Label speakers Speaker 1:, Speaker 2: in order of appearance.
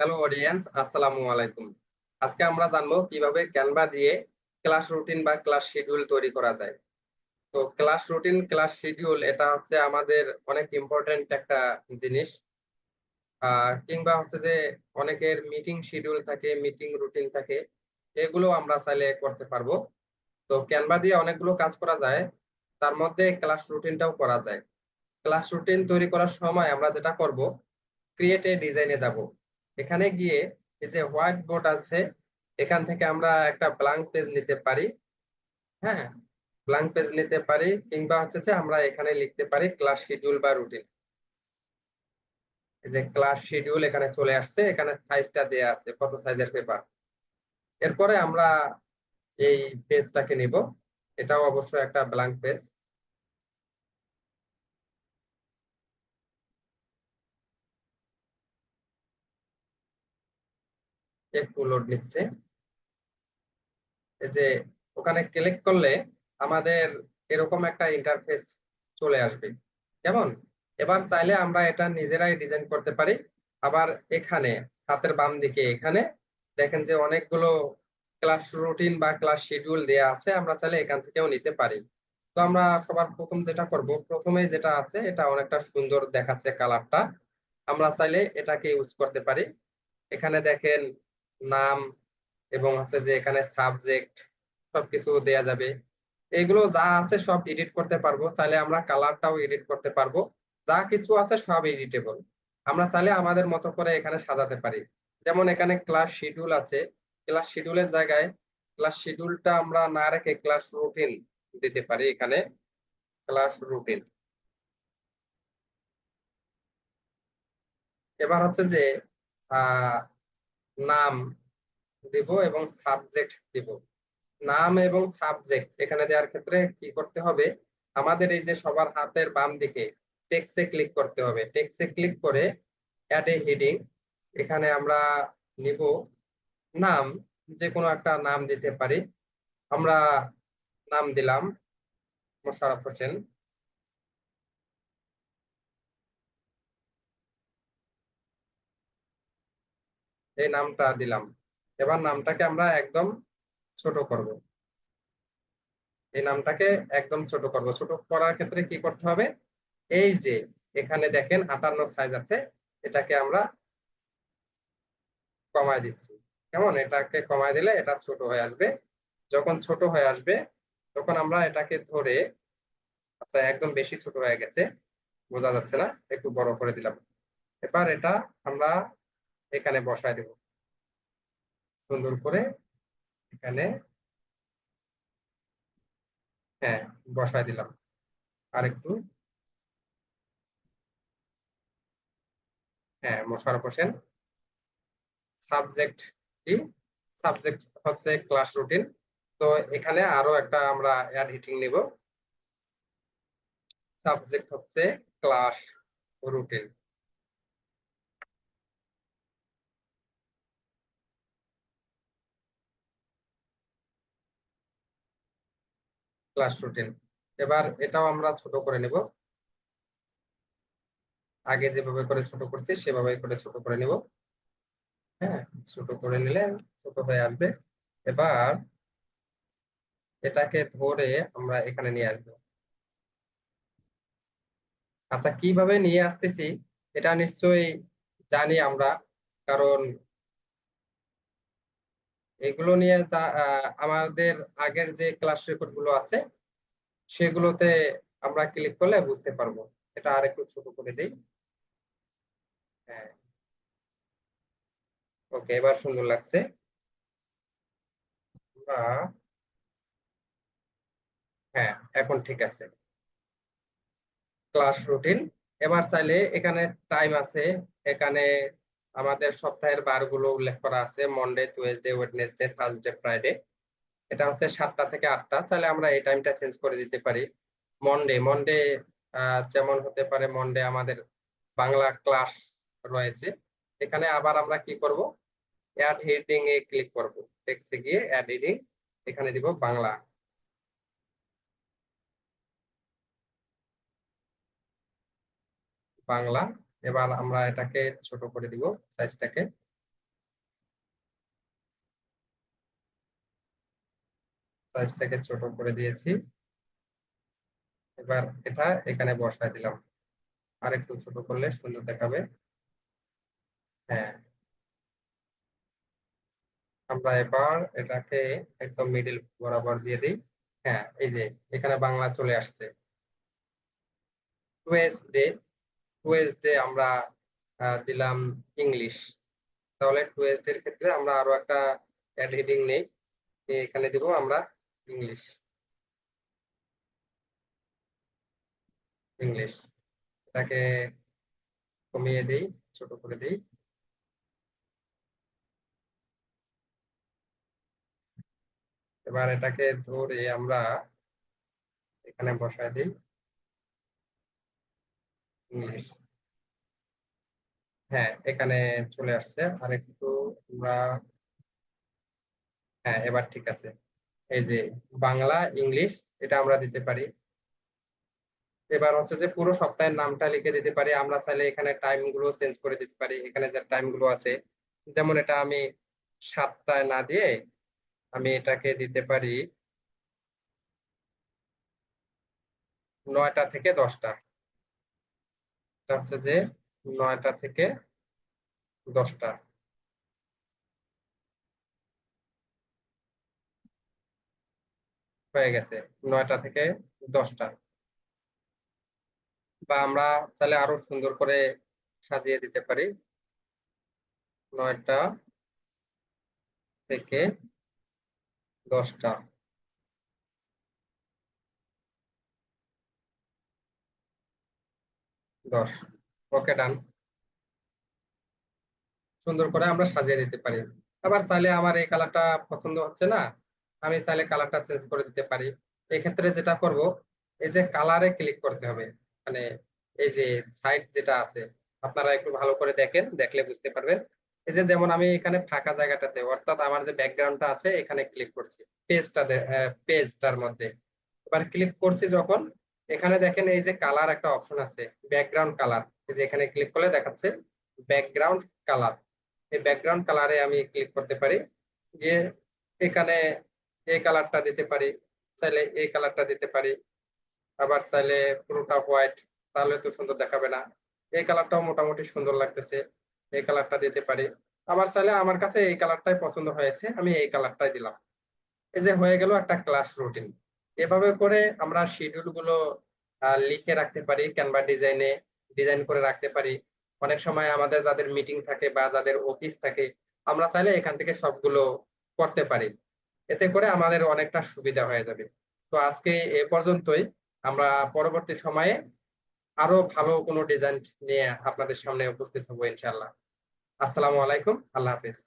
Speaker 1: Hello audience আসসালামু আলাইকুম আজকে আমরা জানব কীভাবে ক্যানভা দিয়ে ক্লাস রুটিন বা ক্লাস শিডিউল তৈরি করা যায়। তো ক্লাস রুটিন ক্লাস শিডিউল এটা হচ্ছে আমাদের অনেক ইম্পর্টেন্ট একটা জিনিস। কিংবা হচ্ছে যে অনেকের মিটিং শিডিউল থাকে মিটিং রুটিন থাকে, এগুলো আমরা চাইলে করতে পারব। তো ক্যানভা দিয়ে অনেকগুলো কাজ করা যায়, তার মধ্যে ক্লাস রুটিনটাও করা যায়। ক্লাস রুটিন তৈরি করার সময় আমরা যেটা করব ক্রিয়েট এ ডিজাইনে যাব। এখানে গিয়ে এই যে হোয়াইট বোর্ড আছে, এখান থেকে আমরা একটা ব্ল্যাঙ্ক পেজ নিতে পারি। হ্যাঁ ব্ল্যাঙ্ক পেজ নিতে পারি কিংবা হচ্ছে যে আমরা এখানে লিখতে পারি ক্লাস শিডিউল বা রুটিন। এই যে ক্লাস শিডিউল এখানে চলে আসছে, এখানে সাইজটা দেয়া আছে, কত সাইজের পেপার। এরপরে আমরা এই পেজটাকে নিব। এটাও অবশ্যই একটা ব্ল্যাঙ্ক পেজ। একটু লোড নিচ্ছে। এই যে, ওখানে ক্লিক করলে আমাদের এরকম একটা ইন্টারফেস চলে আসবে। কেমন? এবার চাইলে আমরা এটা নিজেরাই ডিজাইন করতে পারি। আবার এখানে, হাতের বাম দিকে এখানে, দেখেন যে অনেকগুলো ক্লাস রুটিন বা ক্লাস শিডিউল দেয়া আছে, আমরা চাইলে এখান থেকেও নিতে পারি। তো আমরা সবার প্রথম যেটা করব, প্রথমে যেটা আছে, এটা অনেকটা সুন্দর দেখাচ্ছে কালারটা আমরা চাইলে এটাকে ইউজ করতে পারি। এখানে দেখেন নাম এবং হচ্ছে যে এখানে সাবজেক্ট সবকিছু দেয়া যাবে। এগুলো যা আছে সব এডিট করতে পারব। চাইলে আমরা কালারটাও এডিট করতে পারব। যা কিছু আছে সব এডিটেবল আমরা চাইলে আমাদের মতো করে এখানে সাজাতে পারি। যেমন এখানে ক্লাস শিডিউল আছে। ক্লাস শিডিউলের জায়গায় ক্লাস শিডিউলটা আমরা না রেখে ক্লাস রুটিন দিতে পারি এখানে। ক্লাস রুটিন এবার হচ্ছে যে নাম দিব এবং সাবজেক্ট দিব। নাম এবং সাবজেক্ট এখানে দেওয়ার ক্ষেত্রে কি করতে হবে? আমাদের এই যে সবার হাতের বাম দিকে টেক্সে ক্লিক করতে হবে। টেক্সে ক্লিক করে অ্যাড এ হেডিং এখানে আমরা নিব নাম যে কোনো একটা নাম দিতে পারি। আমরা নাম দিলাম মোশারফ হোসেন। এই নামটা দিলাম। এবার নামটাকে আমরা একদম ছোট করব। এই নামটাকে একদম ছোট করব। ছোট করার ক্ষেত্রে কি করতে হবে? এই যে এখানে দেখেন আটান্ন সাইজ আছে, এটাকে আমরা কমায় দিচ্ছি। কেমন? এটাকে কমায় দিলে এটা ছোট হয়ে আসবে। যখন ছোট হয়ে আসবে, তখন আমরা এটাকে ধরে আচ্ছা একদম বেশি ছোট হয়ে গেছে, বোঝা যাচ্ছে না, একটু বড় করে দিলাম। এবার এটা আমরা এখানে বসায় দেব। সুন্দর করে এখানে হ্যাঁ বসায় দিলাম। আর একটু হ্যাঁ মোশারফ হোসেন সাবজেক্ট কি? সাবজেক্ট হচ্ছে ক্লাস রুটিন। তো এখানে আরও একটা আমরা অ্যাড হিটিং নিব। সাবজেক্ট হচ্ছে ক্লাস রুটিন। ক্লাস রুটিন এবার এটাও আমরা ছোট করে নেব। আগে যেভাবে করে ছোট করছি সেভাবে করে ছোট করে নিব। হ্যাঁ ছোট করে নিলে ছোট হয়ে আসবে। এবার এটাকে ধরে আমরা এখানে নিয়ে আসব। আচ্ছা কীভাবে নিয়ে আসতেছি? এটা নিশ্চয়ই জানি আমরা, কারণ এগুলো নিয়ে যা আমাদের আগের যে ক্লাস রেকর্ডগুলো আছে, সেগুলোতে আমরা ক্লিক করলে বুঝতে পারব। এটা আর একটু ছোট করে দিই। হ্যাঁ। ওকে এবার সুন্দর লাগছে। হ্যাঁ এখন ঠিক আছে। ক্লাস রুটিন এবার চাইলে এখানে টাইম আছে, এখানে আমাদের সপ্তাহের বারগুলো উল্লেখ করা আছে Monday Tuesday Wednesday Thursday Friday এটা হচ্ছে সাতটা থেকে আটটা। তাহলে আমরা এই টাইমটা চেঞ্জ করে দিতে পারি। মন্ডে মন্ডে যেমন হতে পারে মন্ডে আমাদের বাংলা ক্লাস রয়েছে। এখানে আবার আমরা কি করব? অ্যাড হেডিং এ ক্লিক করব। টেক্সটে গিয়ে অ্যাড হেডিং এখানে দিব বাংলা। বাংলা। এবার আমরা এটাকে ছোট করে দিব সাইজটাকে সাইজটাকে ছোট করে দিয়েছি। এবার এটা এখানে বসায় দিলাম। আর একটু ছোট করলে সুন্দর দেখাবে। হ্যাঁ। আমরা এবার এটাকে একদম মিডিল বরাবর দিয়ে দিই। হ্যাঁ এই যে, এখানে বাংলা চলে আসছে। ডে টুয়েসডে আমরা দিলাম ইংলিশ তাহলে টুয়েসডে এর ক্ষেত্রে আমরা আরও একটা অ্যাড হেডিং নেই। এখানে দিব আমরা ইংলিশ ইংলিশ এটাকে কমিয়ে দিই, ছোট করে দিই। এবার এটাকে ধরে আমরা এখানে বসায় দিই। হ্যাঁ এখানে চলে আসছে। আর একটু আমরা হ্যাঁ এবার ঠিক আছে। এই যে বাংলা, ইংলিশ, এটা আমরা দিতে পারি। এবার হচ্ছে যে পুরো সপ্তাহের নামটা লিখে দিতে পারি। আমরা চাইলে এখানে টাইমগুলো চেঞ্জ করে দিতে পারি। এখানে যে টাইমগুলো আছে, যেমন এটা আমি সাতটায় না দিয়ে আমি এটাকে দিতে পারি নয়টা থেকে দশটা। এটা হচ্ছে যে নয়টা থেকে দশটা। হয়ে গেছে, নয়টা থেকে দশটা। বা আমরা চাইলে আরও সুন্দর করে সাজিয়ে দিতে পারি। নয়টা থেকে দশটা। ওকে ডান সুন্দর করে আমরা সাজিয়ে দিতে পারি। আবার চাইলে আমার এই কালারটা পছন্দ হচ্ছে না, আমি চাইলে কালারটা চেঞ্জ করে দিতে পারি। যেটা করব, এই যে কালারে ক্লিক করতে হবে। মানে এই যে সাইড যেটা আছে, আপনারা একটু ভালো করে দেখেন, দেখলে বুঝতে পারবেন। এই যে যেমন আমি এখানে ফাঁকা জায়গাটাতে, অর্থাৎ আমার যে ব্যাকগ্রাউন্ডটা আছে, এখানে ক্লিক করছি। পেজটা পেজটার মধ্যে। এবার ক্লিক করছি যখন এখানে দেখেন এই যে কালার একটা অপশন আছে ব্যাকগ্রাউন্ড কালার এই যে এখানে ক্লিক করলে দেখাচ্ছে ব্যাকগ্রাউন্ড কালার এই ব্যাকগ্রাউন্ড কালারে আমি ক্লিক করতে পারি। গিয়ে এখানে এই কালারটা দিতে পারি, চাইলে এই কালারটা দিতে পারি। আবার চাইলে পুরোটা হোয়াইট তাহলে তো সুন্দর দেখাবে না। এই কালারটাও মোটামুটি সুন্দর লাগতেছে, এই কালারটা দিতে পারি। আবার চাইলে আমার কাছে এই কালারটাই পছন্দ হয়েছে, আমি এই কালারটাই দিলাম। এই যে হয়ে গেল একটা ক্লাস রুটিন এভাবে করে আমরা শিডিউলগুলো লিখে রাখতে পারি ক্যানভা ডিজাইনে ডিজাইন করে রাখতে পারি। অনেক সময় আমাদের যাদের মিটিং থাকে বা যাদের অফিস থাকে, আমরা চাইলে এখান থেকে সবগুলো করতে পারি। এতে করে আমাদের অনেকটা সুবিধা হয়ে যাবে। তো আজকে এ পর্যন্তই। আমরা পরবর্তী সময়ে আরও ভালো কোনো ডিজাইন নিয়ে আপনাদের সামনে উপস্থিত হব ইনশাল্লাহ আসসালামু আলাইকুম। আল্লাহ হাফিজ।